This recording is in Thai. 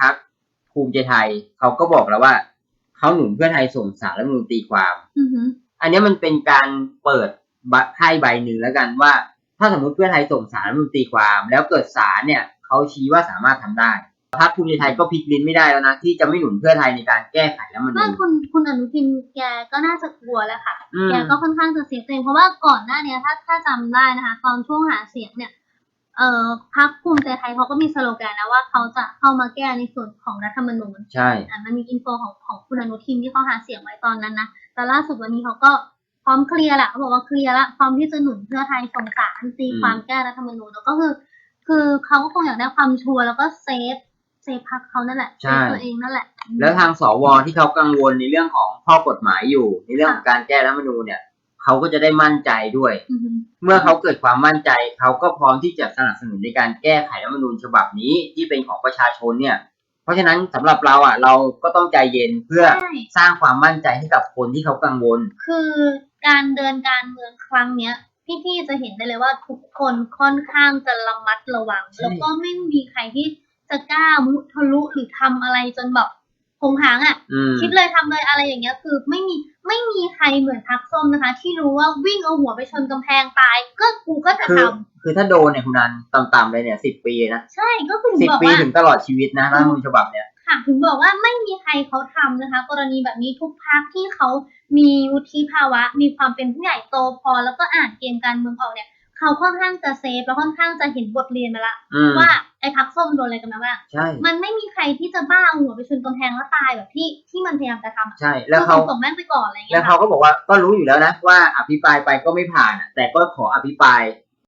พักภูมิใจไทยเขาก็บอกแล้วว่าเขาหนุนเพื่อไทยส่งสารรัฐธรรมนูญตีความอือหืออันเนี้ยมันเป็นการเปิดใบไพ่ใบหนึ่งแล้วกันว่า ถ้าสมมติเพื่อไทยส่งสารรัฐธรรมนูญตีความ แล้วเกิดศาลเนี่ยเขาชี้ว่าสามารถทำได้พรรคภูมิใจไทยก็พลิกลิ้นไม่ได้แล้วนะที่จะไม่หนุนเพื่อไทยในการแก้ไขรัฐธรรมนูก็ญคุณคุณอนุทินแกก็น่าจะกลัวแหล้วค่ะอืมแกก็ค่อนข้างจะเสียตัวเองเพราะว่าก่อนหน้าเนี้ยถ้าถ้าจำได้นะคะ ตอนช่วงหาเสียงเนี่ย เอ่อพรรคภูมิใจไทยเขาก็มีสโลแกนนะว่าเขาจะเข้ามาแก้ในส่วนของรัฐธรรมนูญใช่อะมันมีอินโฟของของคุณอนุทินที่เขาหาเสียงไว้ตอนนั้นนะแต่ล่าสุดวันนี้เขาก็พร้อมเคลียร์แหละเขาบอกว่าเคลียร์ละพร้อมที่จะหนุนเพื่อไทยส่งสารตีความแก้รัฐธรรมนูญแล้วก็คือ คือเขาก็คงอยากได้ความชัวร์แล้วก็เซฟเซฟพรรคเขานั่นแหละเซฟตัวเองนั่นแหละ แล้วทางสวที่เขากังวลในเรื่องของข้อกฎหมายอยู่ ในเรื่องของการแก้รัฐธรรมนูญเนี่ย เขาก็จะได้มั่นใจด้วยอือหือเมื่อเขาเกิดความมั่นใจ เขาก็พร้อมที่จะสนับสนุนในการแก้ไขรัฐธรรมนูญฉบับนี้ที่เป็นของประชาชนเนี่ย เพราะฉะนั้นสำหรับเราอะ เราก็ต้องใจเย็นเพื่อใช่สร้างความมั่นใจให้กับคนที่เขากังวล คือการเดินการเมืองครั้งเนี้ยพี่ๆจะเห็นได้เลยว่าทุกคนค่อนข้างจะระมัดระวังใช่แล้วก็ไม่มีใครที่จะกล้ามุทะลุหรือทำอะไรจนแบบคงหางอะอืมคิดเลยทำเลยอะไรอย่างเงี้ย คือไม่มี ไม่มีใครเหมือนพักส้มนะคะ ที่รู้ว่าวิ่งเอาหัวไปชนกำแพงตาย ก็กูก็จะคือทคือถ้าโดนเนี่ยคุณนันต่ำๆเลยเนี่ยสิบปีนะำใช่ก็คือถึสิงบบอกปีว่าถึงตลอดชีวิตนะรัฐธรรมนูญฉบับเนี่ยค่ะถึงบอกว่าไม่มีใครเขาทำนะคะ กรณีแบบนี้ทุกพักที่เขามีวุฒิภาวะ มีความเป็นผู้ใหญ่โตพอ แล้วก็อ่านเกมการเมืองออกเนี่ย เขาค่อนข้างจะเซฟแล้วค่อนข้างจะเห็นบทเรียนมาละอืมว่าไอ้พักส้มโดนอะไรกันมาบ้างใช่ มันไม่มีใครที่จะบ้าเอาหัวไปชนกำแพงแล้วตายแบบที่ที่มันพยายามจะทำอะใช่ แล้วเขาคือส่งแม่งไปก่อนอะไรอย่างแล้เงี้วยเขาค่ะก็บอกว่าก็รู้อยู่แล้วนะว่าอภิปรายไปก็ไม่ผ่านอะแต่ก็ขออภิปราย